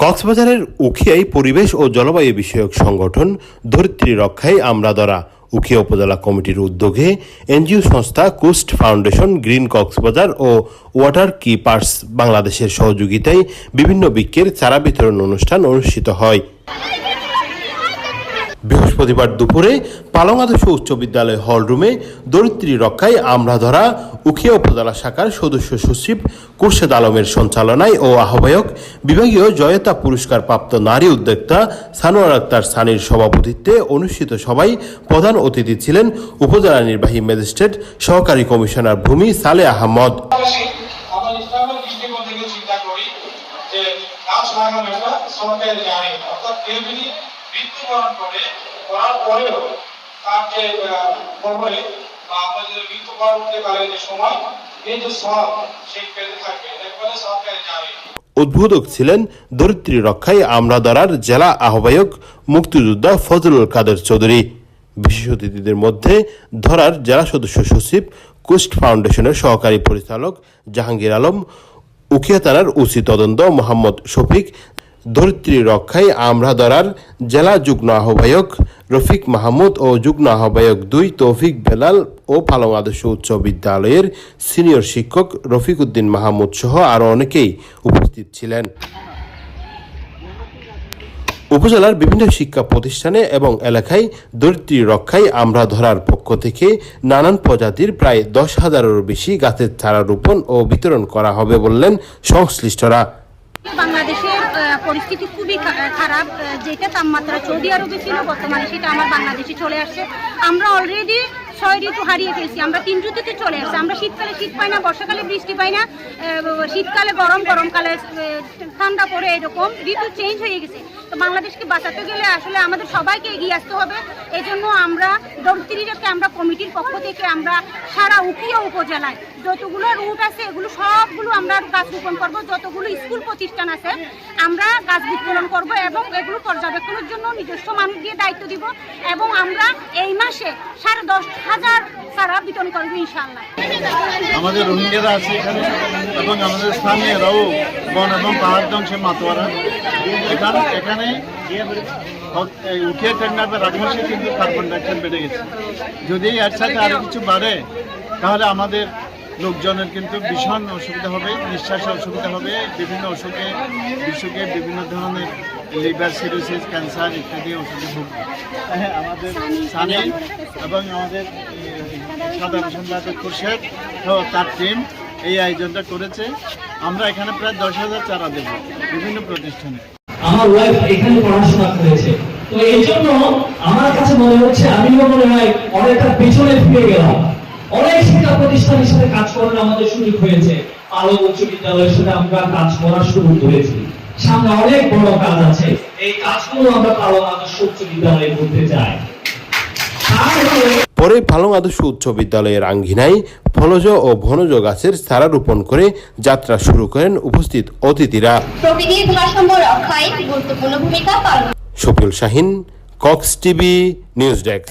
কক্সবাজারের উখিয়াই পরিবেশ ও জলবায়ু বিষয়ক সংগঠন ধরিত্রী রক্ষায় আমরা দ্বারা উখিয়া উপজেলা কমিটির উদ্যোগে এনজিও সংস্থা কুস্ট ফাউন্ডেশন, গ্রিন কক্সবাজার ও ওয়াটার কিপার্স বাংলাদেশের সহযোগিতায় বিভিন্ন বৃক্ষের চারা বিতরণ অনুষ্ঠান অনুষ্ঠিত হয়। বৃহস্পতিবার দুপুরে পালং আদর্শ উচ্চ বিদ্যালয় হলরুমে দরিদ্রী রক্ষায় আমরা ধরা উখিয়া উপজেলা শাখার সদস্য সচিব কুরশেদ আলমের সঞ্চালনায় ও আহ্বায়ক বিভাগীয় জয়তা পুরস্কার প্রাপ্ত নারী উদ্যোক্তা সানোয়ার আক্তার সানির সভাপতিত্বে অনুষ্ঠিত সভায় প্রধান অতিথি ছিলেন উপজেলা নির্বাহী ম্যাজিস্ট্রেট সহকারী কমিশনার ভূমি সালে আহমদ সরকারের জানি অর্থাৎ কেউ যদি মৃত্যুবরণ করে করার পরেও তার যে কবরে বা আমরা যদি মৃত্যু পরবর্তীকালে যে সময় এই যে সব সেই পেতে থাকবে এটাকে বলে সরকারের জানি উদ্বোধক ছিলেন দরিদ্রী রক্ষায় আমরাদারার জেলা আহ্বায়ক মুক্তিযোদ্ধা ফজলুল কাদের চৌধুরী। বিশেষ অতিথিদের মধ্যে ধরার জেলা সদস্য সচিব কোস্ট ফাউন্ডেশনের সহকারী পরিচালক জাহাঙ্গীর আলম উখিয়া থানার উচিত তদন্ত মোহাম্মদ শফিক ধরিত্রী রক্ষায় আমরাদরার জেলা যুগ্ম আহ্বায়ক রফিক মাহমুদ ও যুগ্ম আহ্বায়ক দুই তৌফিক বেলাল ও পালং আদর্শ উচ্চ বিদ্যালয়ের সিনিয়র শিক্ষক রফিক উদ্দিন মাহমুদ সহ আরও অনেকেই উপস্থিত ছিলেন। উপজেলার বিভিন্ন শিক্ষা প্রতিষ্ঠানে এবং এলাকায় দরিদ্রী রক্ষায় আমরা ধরার পক্ষ থেকে নানান প্রজাতির প্রায় দশ হাজারেরও বেশি গাছের চারা রোপণ ও বিতরণ করা হবে বললেন সংশ্লিষ্টরা। বাংলাদেশের আহ, পরিস্থিতি খুবই খারাপ যেটা তাপমাত্রা সৌদি আরবে ছিল বর্তমানে, সেটা আমার বাংলাদেশে চলে আসছে। আমরা অলরেডি ছয় ঋতু হারিয়ে ফেলছি, আমরা তিন ঋতুতে চলে আসছি। আমরা শীতকালে শীত পাই না, বর্ষাকালে বৃষ্টি পাই না শীতকালে গরম গরমকালে ঠান্ডা পড়ে এরকম ঋতু চেঞ্জ হয়ে গেছে। তো বাংলাদেশকে বাঁচাতে গেলে আসলে আমাদের সবাইকে এগিয়ে আসতে হবে। এই জন্য আমরা দরিদ্রীদেরকে আমরা কমিটির পক্ষ থেকে আমরা সারা উকিয়া উপজেলায় যতগুলো রুট আছে, এগুলো সবগুলো আমরা গাছ রোপণ করব। যতগুলো স্কুল প্রতিষ্ঠান আছে, আমরা গাছ বিতরণ করব এবং এগুলো পর্যবেক্ষণের জন্য নিজস্ব মানুষ দিয়ে দায়িত্ব দিব এবং আমরা এই মাসে সাড়ে দশ হাজার সারা বিতরণ করব ইনশাল্লাহ আমাদের রোহিঙ্গারা আছে এখানে এবং আমাদের স্থানীয়রাও বন এবং পাহাড় ধ্বংসে মাতোয়ারা। এখানে এখানে উঠিয়ে টেন্ডার রাজবংশে কিন্তু কার্বন ডাইঅক্সাইড বেড়ে গেছে। যদি এর সাথে আরও কিছু বাড়ে, তাহলে আমাদের লোকজনের কিন্তু ভীষণ অসুবিধা হবে, নিঃশ্বাসে অসুবিধা হবে, বিভিন্ন অসুখে, বিসুখে বিভিন্ন ধরনের লিভার সিরোসিস, ক্যান্সার ইত্যাদি অসুখে ভুগবে। হ্যাঁ আমাদের সানি এবং আমাদের সাধারণ সম্পাদক খুরশেদ তার টিম এই আয়োজনটা করেছে। আমরা এখানে প্রায় দশ হাজার চারা দেব বিভিন্ন প্রতিষ্ঠানে। আমার ওয়াইফ এখানে পড়াশোনা করেছে। তো এই জন্য আমার কাছে মনে হচ্ছে, আমিও মনে হয় অনেকটা পেছনে ফিরে গেলাম। অনেক শিক্ষা প্রতিষ্ঠানের সাথে কাজ করার আমাদের সুযোগ হয়েছে। আলো উচ্চ বিদ্যালয়ের সাথে আমরা কাজ করার সুযোগ হয়েছে সামনে অনেক বড় কাজ আছে। এই কাজগুলো আমরা পালন আদর্শ উচ্চ বিদ্যালয়ে করতে চাই। পরে পালং আদর্শ উচ্চ বিদ্যালয়ের আঙ্গিনায় ফলজ ও ভনজ গাছের সারা রোপণ করে যাত্রা শুরু করেন উপস্থিত অতিথিরা। প্রকৃতির ভারসাম্য রক্ষায় গুরুত্বপূর্ণ ভূমিকা পালন Shafiul Shahin Cox TV news desk.